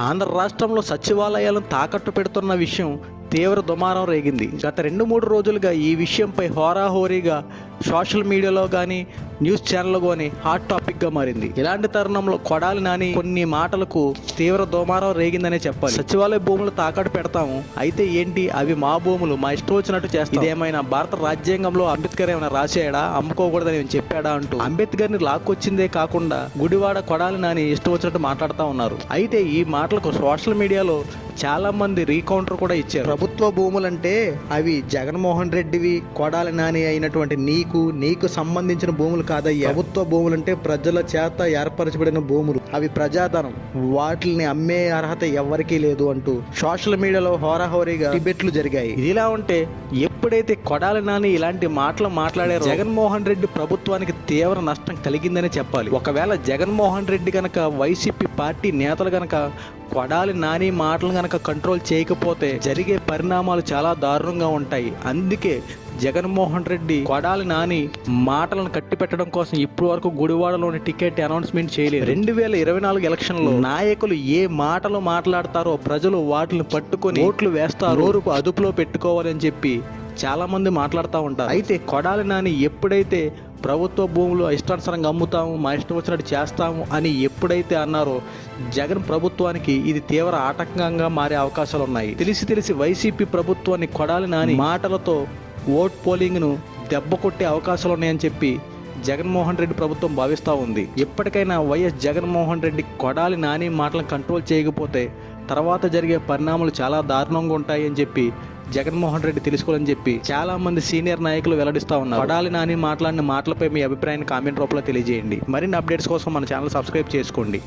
ఆంధ్ర రాష్ట్రంలో సచివాలయాలను తాకట్టు పెడుతున్న విషయం తీవ్ర దుమారం రేగింది. గత రెండు మూడు రోజులుగా ఈ విషయంపై హోరాహోరీగా సోషల్ మీడియాలో కానీ న్యూస్ ఛానల్లో కానీ హాట్ టాపిక్గా మారింది. ఇలాంటి తరుణంలో కొడాలి నాని కొన్ని మాటలకు తీవ్ర దోమారం రేగిందనే చెప్పాలి. సచివాలయ భూములు తాకట్టు పెడతాము. అయితే ఏంటి? అవి మా భూములు. మా ఇష్టం వచ్చినట్టు చేస్తాం. ఇదేమైనా భారత రాజ్యాంగంలో అంబేద్కర్ ఏమైనా రాశాడా? అమ్ముకోకూడదని చెప్పాడా అంటూ అంబేద్కర్ని లాక్కొచ్చిందే కాకుండా గుడివాడ కొడాలి నాని ఇష్టం వచ్చినట్టు మాట్లాడుతూ ఉన్నారు. అయితే ఈ మాటలకు సోషల్ మీడియాలో చాలా మంది రీకౌంటర్ కూడా ఇచ్చారు. ప్రభుత్వ భూములంటే అవి జగన్మోహన్ రెడ్డివి కొడాలి నాని అయినటువంటి నీకు నీకు సంబంధించిన భూములు కాదయ్యా ప్రభుత్వ భూములంటే ప్రజల చేత ఏర్పరచబడిన భూములు. అవి ప్రజాధనం. వాటిని అమ్మే అర్హత ఎవరికీ లేదు అంటూ సోషల్ మీడియాలో హోరాహోరీగా డిబేట్లు జరిగాయి. ఇదిలా ఉంటే ఎప్పుడైతే కొడాలి నాని ఇలాంటి మాటలు మాట్లాడారు జగన్మోహన్ రెడ్డి ప్రభుత్వానికి తీవ్ర నష్టం కలిగిందని చెప్పాలి. ఒకవేళ జగన్మోహన్ రెడ్డి కనుక వైసీపీ పార్టీ నేతలు కనుక కొడాలి నాని మాటలు కనుక కంట్రోల్ చేయకపోతే జరిగే పరిణామాలు చాలా దారుణంగా ఉంటాయి. అందుకే జగన్మోహన్ రెడ్డి కొడాలి నాని మాటలను కట్టిపెట్టడం కోసం ఇప్పటి వరకు గుడివాడలోని టికెట్ అనౌన్స్మెంట్ చేయలేదు. రెండు వేల ఇరవై నాలుగు ఎలక్షన్లో నాయకులు ఏ మాటలు మాట్లాడతారో ప్రజలు వాటిని పట్టుకొని ఓట్లు వేస్తారు. నోరుకు అదుపులో పెట్టుకోవాలని చెప్పి చాలా మంది మాట్లాడుతూ ఉంటారు. అయితే కొడాలి నాని ఎప్పుడైతే ప్రభుత్వ భూములు ఇష్టానుసారంగా అమ్ముతాము మా ఇష్టం వచ్చినట్టు చేస్తాము అని ఎప్పుడైతే అన్నారో జగన్ ప్రభుత్వానికి ఇది తీవ్ర ఆటంకంగా మారే అవకాశాలు ఉన్నాయి తెలిసి తెలిసి వైసీపీ ప్రభుత్వాన్ని కొడాలి నాని మాటలతో ఓట్ పోలింగ్ను దెబ్బ కొట్టే అవకాశాలు ఉన్నాయని చెప్పి జగన్మోహన్ రెడ్డి ప్రభుత్వం భావిస్తూ ఉంది. ఇప్పటికైనా వైఎస్ జగన్మోహన్ రెడ్డి కొడాలి నాని మాటలను కంట్రోల్ చేయకపోతే తర్వాత జరిగే పరిణామాలు చాలా దారుణంగా ఉంటాయని చెప్పి జగన్మోహన్ రెడ్డి తెలుసుకోవాలని చెప్పి చాలా మంది సీనియర్ నాయకులు వెల్లడిస్తా ఉన్నారు. పడాలి నాని మాట్లాడిన మాటలపై మీ అభిప్రాయాన్ని కామెంట్ రూపంలో తెలియజేయండి. మరిన్ని అప్డేట్స్ కోసం మన ఛానల్ సబ్స్క్రైబ్ చేసుకోండి.